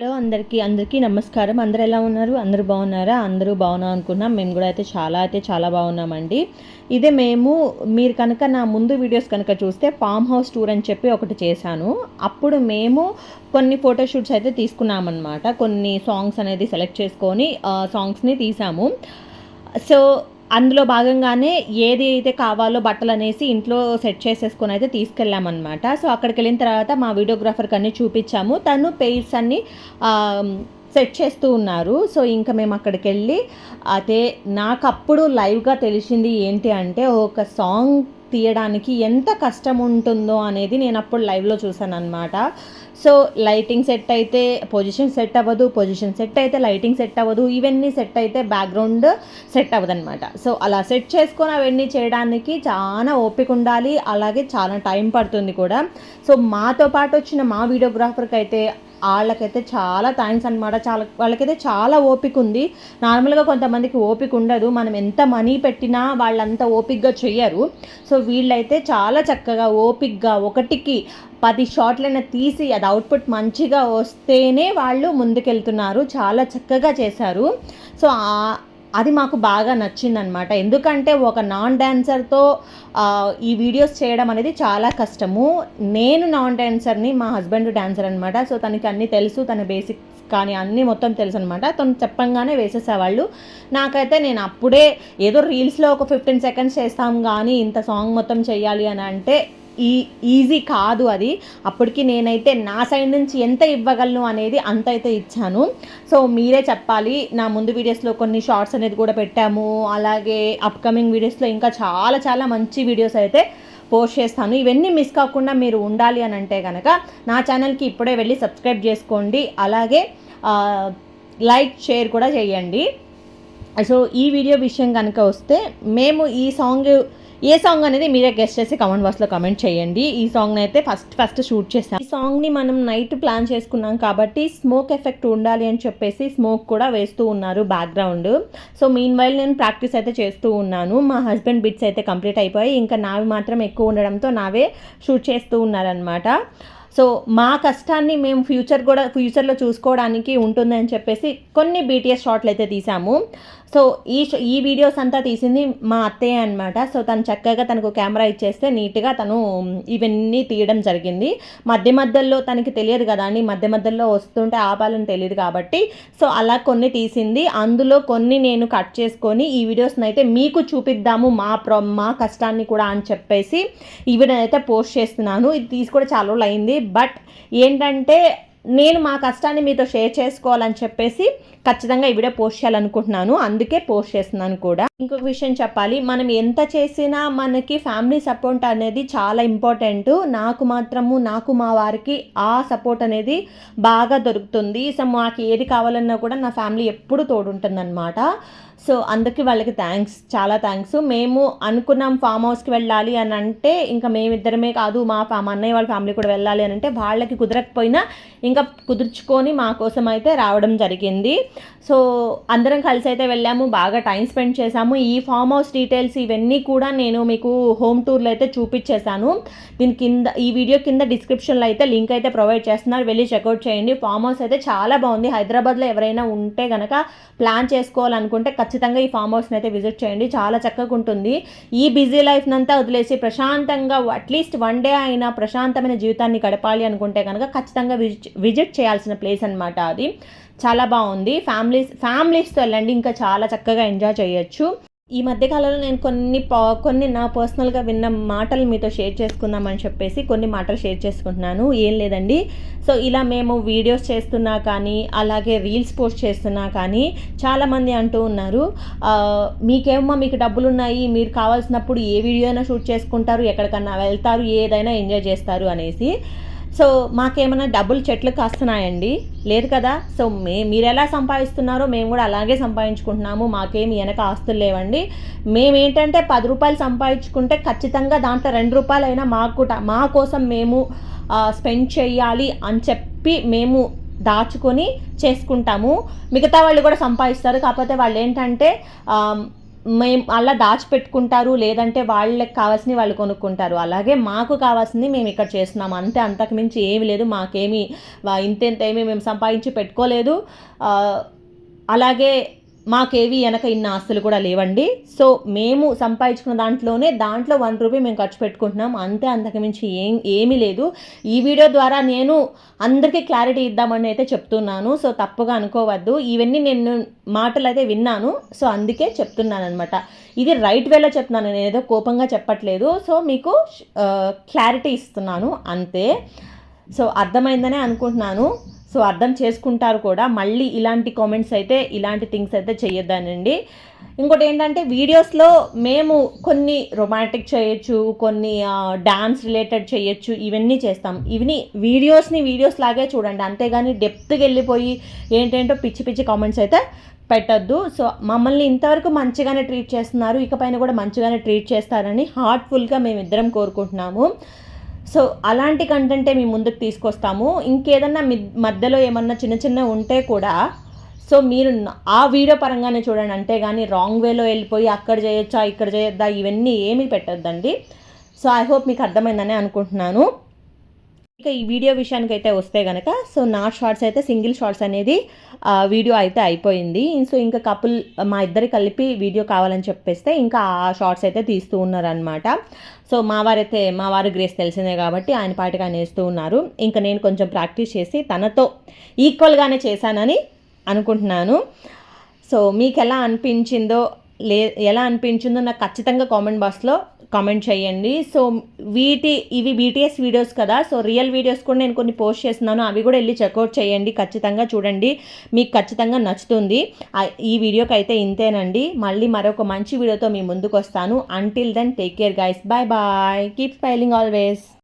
Hello అందరికీ అందరికీ నమస్కారం. అందరు ఎలా ఉన్నారు? అందరూ బాగున్నారా? అందరూ బాగున్నాం అనుకున్నాం మేము కూడా అయితే చాలా అయితే చాలా బాగున్నామండి. ఇదే మేము మీరు కనుక నా ముందు వీడియోస్ కనుక చూస్తే ఫామ్ హౌస్ టూర్ అని చెప్పి ఒకటి చేశాను. అప్పుడు మేము కొన్ని ఫోటోషూట్స్ అయితే తీసుకున్నామన్నమాట. కొన్ని సాంగ్స్ అనేది సెలెక్ట్ చేసుకొని సాంగ్స్ని తీసాము. సో అందులో భాగంగానే ఏది అయితే కావాలో బట్టలు అనేసి ఇంట్లో సెట్ చేసేసుకొని అయితే తీసుకెళ్ళామన్నమాట. సో అక్కడికి వెళ్ళిన తర్వాత మా వీడియోగ్రాఫర్కి అన్నీ చూపించాము. తను పెయిర్స్ అన్నీ సెట్ చేస్తూ ఉన్నారు. సో ఇంకా మేము అక్కడికి వెళ్ళి అదే నాకు అప్పుడు లైవ్గా తెలిసింది ఏంటి అంటే ఒక సాంగ్ తీయడానికి ఎంత కష్టం ఉంటుందో అనేది నేను అప్పుడు లైవ్లో చూసాను అనమాట సో లైటింగ్ సెట్ అయితే పొజిషన్ సెట్ అవ్వదు పొజిషన్ సెట్ అయితే లైటింగ్ సెట్ అవ్వదు ఇవన్నీ సెట్ అయితే బ్యాక్గ్రౌండ్ సెట్ అవ్వదు అనమాట సో అలా సెట్ చేసుకొని అవన్నీ చేయడానికి చాలా ఓపిక ఉండాలి అలాగే చాలా టైం పడుతుంది కూడా. సో మాతో పాటు వచ్చిన మా వీడియోగ్రాఫర్కి అయితే వాళ్ళకైతే చాలా థ్యాంక్స్ అనమాట చాలా వాళ్ళకైతే చాలా ఓపిక ఉంది. నార్మల్గా కొంతమందికి ఓపిక ఉండదు. మనం ఎంత మనీ పెట్టినా వాళ్ళంత ఓపిక్గా చెయ్యరు. సో వీళ్ళైతే చాలా చక్కగా ఓపిక్గా ఒకటికి పది షాట్లైనా తీసి అది అవుట్పుట్ మంచిగా వస్తేనే వాళ్ళు ముందుకెళ్తున్నారు. చాలా చక్కగా చేశారు. సో అది మాకు బాగా నచ్చిందనమాట ఎందుకంటే ఒక నాన్ డ్యాన్సర్తో ఈ వీడియోస్ చేయడం అనేది చాలా కష్టము. నేను నాన్ డ్యాన్సర్ని మా హస్బెండ్ డ్యాన్సర్ అనమాట సో తనకి అన్నీ తెలుసు తన బేసిక్స్ కానీ అన్నీ మొత్తం తెలుసు అనమాట తను చెప్పంగానే వేసేసేవాళ్ళు. నాకైతే నేను అప్పుడే ఏదో రీల్స్లో ఒక ఫిఫ్టీన్ సెకండ్స్ చేస్తాం కానీ ఇంత సాంగ్ మొత్తం చేయాలి అని అంటే ఈ ఈజీ కాదు అది. అప్పటికి నేనైతే నా సైడ్ నుంచి ఎంత ఇవ్వగలను అనేది అంత అయితే ఇచ్చాను. సో మీరే చెప్పాలి. నా ముందు వీడియోస్లో కొన్ని షార్ట్స్ అనేది కూడా పెట్టాము. అలాగే అప్కమింగ్ వీడియోస్లో ఇంకా చాలా చాలా మంచి వీడియోస్ అయితే పోస్ట్ చేస్తాను. ఇవన్నీ మిస్ కాకుండా మీరు ఉండాలి అని అంటే కనుక నా ఛానల్కి ఇప్పుడే వెళ్ళి సబ్స్క్రైబ్ చేసుకోండి. అలాగే లైక్ షేర్ కూడా చేయండి. సో ఈ వీడియో విషయం కనుక వస్తే మేము ఈ సాంగ్ ఏ సాంగ్ అనేది మీరే గెస్ట్ చేసి కమెంట్ బాక్స్లో కమెంట్ చేయండి. ఈ సాంగ్ని అయితే ఫస్ట్ ఫస్ట్ షూట్ చేసాం ఈ సాంగ్ని మనం నైట్ ప్లాన్ చేసుకున్నాం కాబట్టి స్మోక్ ఎఫెక్ట్ ఉండాలి అని చెప్పేసి స్మోక్ కూడా వేస్తూ ఉన్నారు బ్యాక్గ్రౌండ్ సో మీన్ వైల్ నేను ప్రాక్టీస్ అయితే చేస్తూ ఉన్నాను. మా హస్బెండ్ బిట్స్ అయితే కంప్లీట్ అయిపోయి ఇంకా నావి మాత్రం ఎక్కువ ఉండడంతో నావే షూట్ చేస్తూ ఉన్నారనమాట సో మా కష్టాన్ని మేము ఫ్యూచర్ కూడా ఫ్యూచర్లో చూసుకోవడానికి ఉంటుందని చెప్పేసి కొన్ని బీటీఎస్ షాట్లు అయితే తీసాము సో ఈ ఈ వీడియోస్ అంతా తీసింది మా అత్తయ్య అనమాట సో తను చక్కగా తనకు కెమెరా ఇచ్చేస్తే నీట్గా తను ఇవన్నీ తీయడం జరిగింది. మధ్య మధ్యలో తనకి తెలియదు కదా అండి. మధ్య మధ్యలో వస్తుంటే ఆపాలని తెలియదు కాబట్టి. సో అలా కొన్ని తీసింది. అందులో కొన్ని నేను కట్ చేసుకొని ఈ వీడియోస్ని అయితే మీకు చూపిద్దాము మా ప్ర మా కష్టాన్ని కూడా అని చెప్పేసి ఇవి నేనైతే పోస్ట్ చేస్తున్నాను. ఇది తీసి కూడా చాలా రోజులు అయింది. బట్ ఏంటంటే నేను మా కష్టాన్ని మీతో షేర్ చేసుకోవాలని చెప్పేసి ఖచ్చితంగా ఈ వీడియో పోస్ట్ చేయాలనుకుంటున్నాను. అందుకే పోస్ట్ చేస్తున్నాను కూడా. ఇంకొక విషయం చెప్పాలి. మనం ఎంత చేసినా మనకి ఫ్యామిలీ సపోర్ట్ అనేది చాలా ఇంపార్టెంట్. నాకు మాత్రము నాకు మా వారికి ఆ సపోర్ట్ అనేది బాగా దొరుకుతుంది. సో మాకు ఏది కావాలన్నా కూడా నా ఫ్యామిలీ ఎప్పుడు తోడుంటుందన్నమాట. సో అందుకే వాళ్ళకి థ్యాంక్స్ చాలా థ్యాంక్స్ మేము అనుకున్నాం ఫామ్ హౌస్కి వెళ్ళాలి అని అంటే ఇంకా మేమిద్దరమే కాదు మా ఫా అన్నయ్య వాళ్ళ ఫ్యామిలీ కూడా వెళ్ళాలి అని అంటే వాళ్ళకి కుదరకపోయినా ఇంకా కుదుర్చుకొని మా కోసం అయితే రావడం జరిగింది. సో అందరం కలిసి అయితే వెళ్ళాము బాగా టైం స్పెండ్ చేశాము ఈ ఫామ్ హౌస్ డీటెయిల్స్ ఇవన్నీ కూడా నేను మీకు హోమ్ టూర్లో అయితే చూపించేశాను. దీని కింద ఈ వీడియో కింద డిస్క్రిప్షన్లో అయితే లింక్ అయితే ప్రొవైడ్ చేస్తున్నారు. వెళ్ళి చెక్అవుట్ చేయండి. ఫామ్ హౌస్ అయితే చాలా బాగుంది. హైదరాబాద్లో ఎవరైనా ఉంటే కనుక ప్లాన్ చేసుకోవాలనుకుంటే ఖచ్చితంగా ఈ ఫామ్ హౌస్ని అయితే విజిట్ చేయండి. చాలా చక్కగా ఉంటుంది. ఈ బిజీ లైఫ్నంతా వదిలేసి ప్రశాంతంగా అట్లీస్ట్ వన్ డే అయినా ప్రశాంతమైన జీవితాన్ని గడపాలి అనుకుంటే కనుక ఖచ్చితంగా విజిట్ విజిట్ చేయాల్సిన ప్లేస్ అనమాట అది. చాలా బాగుంది. ఫ్యామిలీస్ ఫ్యామిలీస్తో వెళ్ళండి. ఇంకా చాలా చక్కగా ఎంజాయ్ చేయొచ్చు. ఈ మధ్యకాలంలో నేను కొన్ని కొన్ని నా పర్సనల్గా విన్న మాటలు మీతో షేర్ చేసుకుందామని చెప్పేసి కొన్ని మాటలు షేర్ చేసుకుంటున్నాను. ఏం లేదండి. సో ఇలా మేము వీడియోస్ చేస్తున్నా కానీ అలాగే రీల్స్ పోస్ట్ చేస్తున్నా కానీ చాలామంది అంటూ ఉన్నారు మీకేమో మీకు డబ్బులు ఉన్నాయి మీరు కావాల్సినప్పుడు ఏ వీడియో అయినా షూట్ చేసుకుంటారు. ఎక్కడికన్నా వెళ్తారు. ఏదైనా ఎంజాయ్ చేస్తారు. అనేసి. సో మాకేమైనా డబ్బులు చెట్లు కాస్తున్నాయండి? లేదు కదా? సో మే మీరు ఎలా సంపాదిస్తున్నారో మేము కూడా అలాగే సంపాదించుకుంటున్నాము. మాకేమి వెనక ఆస్తులు లేవండి. మేమేంటంటే పది రూపాయలు సంపాదించుకుంటే ఖచ్చితంగా దాంట్లో రెండు రూపాయలు అయినా మాకు మా కోసం మేము స్పెండ్ చేయాలి అని చెప్పి మేము దాచుకొని చేసుకుంటాము. మిగతా వాళ్ళు కూడా సంపాదిస్తారు. కాకపోతే వాళ్ళు ఏంటంటే మేము అలా దాచిపెట్టుకుంటారు లేదంటే వాళ్ళకి కావాల్సినవి వాళ్ళు కొనుక్కుంటారు. అలాగే మాకు కావాల్సింది మేము ఇక్కడ చేస్తున్నాం. అంతే అంతకుమించి ఏమి లేదు. మాకేమి ఇంతెంత ఏమి మేము సంపాదించి పెట్టుకోలేదు. అలాగే మాకేవి వెనక ఇన్ని ఆస్తులు కూడా లేవండి. సో మేము సంపాదించుకున్న దాంట్లోనే దాంట్లో వన్ రూపీ మేము ఖర్చు పెట్టుకుంటున్నాం. అంతే అంతకు మించి ఏం ఏమీ లేదు. ఈ వీడియో ద్వారా నేను అందరికీ క్లారిటీ ఇద్దామని అయితే చెప్తున్నాను. సో తప్పుగా అనుకోవద్దు. ఇవన్నీ నేను మాటలు అయితే విన్నాను. సో అందుకే చెప్తున్నాను అనమాట ఇది రైట్ వేలో చెప్తున్నాను. నేను ఏదో కోపంగా చెప్పట్లేదు. సో మీకు క్లారిటీ ఇస్తున్నాను. అంతే. సో అర్థమైందనే అనుకుంటున్నాను. సో అర్థం చేసుకుంటారు కూడా. మళ్ళీ ఇలాంటి కామెంట్స్ అయితే ఇలాంటి థింగ్స్ అయితే చేయొద్దానండి ఇంకోటి ఏంటంటే వీడియోస్లో మేము కొన్ని రొమాంటిక్ చేయొచ్చు కొన్ని డాన్స్ రిలేటెడ్ చేయొచ్చు ఇవన్నీ చేస్తాం. ఇవన్నీ వీడియోస్ని వీడియోస్ లాగే చూడండి. అంతేగాని డెప్త్కి వెళ్ళిపోయి ఏంటేంటో పిచ్చి పిచ్చి కామెంట్స్ అయితే పెట్టొద్దు. సో మమ్మల్ని ఇంతవరకు మంచిగానే ట్రీట్ చేస్తున్నారు. ఇకపైన కూడా మంచిగానే ట్రీట్ చేస్తారని హార్ట్ఫుల్గా మేమిద్దరం కోరుకుంటున్నాము. సో అలాంటి కంటెంటే మేము ముందుకు తీసుకొస్తాము. ఇంకేదన్నా మీ మధ్యలో ఏమన్నా చిన్న చిన్న ఉంటే కూడా సో మీరు ఆ వీడియో పరంగానే చూడండి. అంతే కానీ రాంగ్ వేలో వెళ్ళిపోయి అక్కడ చేయొచ్చా ఇక్కడ చేయొద్దా ఇవన్నీ ఏమీ పెట్టొద్దండి. సో ఐ హోప్ మీకు అర్థమైందని అనుకుంటున్నాను. ఇక ఈ వీడియో విషయానికి అయితే వస్తే కనుక సో నా షార్ట్స్ అయితే సింగిల్ షార్ట్స్ అనేది వీడియో అయితే అయిపోయింది. సో ఇంకా కపుల్ మా ఇద్దరు కలిపి వీడియో కావాలని చెప్పేస్తే ఇంకా ఆ షార్ట్స్ అయితే తీస్తూ ఉన్నారనమాట సో మా వారైతే మా వారు గ్రేస్ తెలిసిందే కాబట్టి ఆయన పాటికి ఆయన వేస్తూ ఉన్నారు. ఇంకా నేను కొంచెం ప్రాక్టీస్ చేసి తనతో ఈక్వల్గానే చేశానని అనుకుంటున్నాను. సో మీకు ఎలా అనిపించిందో లే ఎలా అనిపించిందో నాకు ఖచ్చితంగా కామెంట్ బాక్స్లో కామెంట్ చేయండి. సో వీటి ఇవి బీటీఎస్ వీడియోస్ కదా. సో రియల్ వీడియోస్ కూడా నేను కొన్ని పోస్ట్ చేస్తున్నాను. అవి కూడా వెళ్ళి చెక్అవుట్ చేయండి. ఖచ్చితంగా చూడండి. మీకు ఖచ్చితంగా నచ్చుతుంది. ఈ వీడియోకి అయితే ఇంతేనండి. మళ్ళీ మరొక మంచి వీడియోతో మీ ముందుకు వస్తాను. Until then take care guys bye bye keep smiling always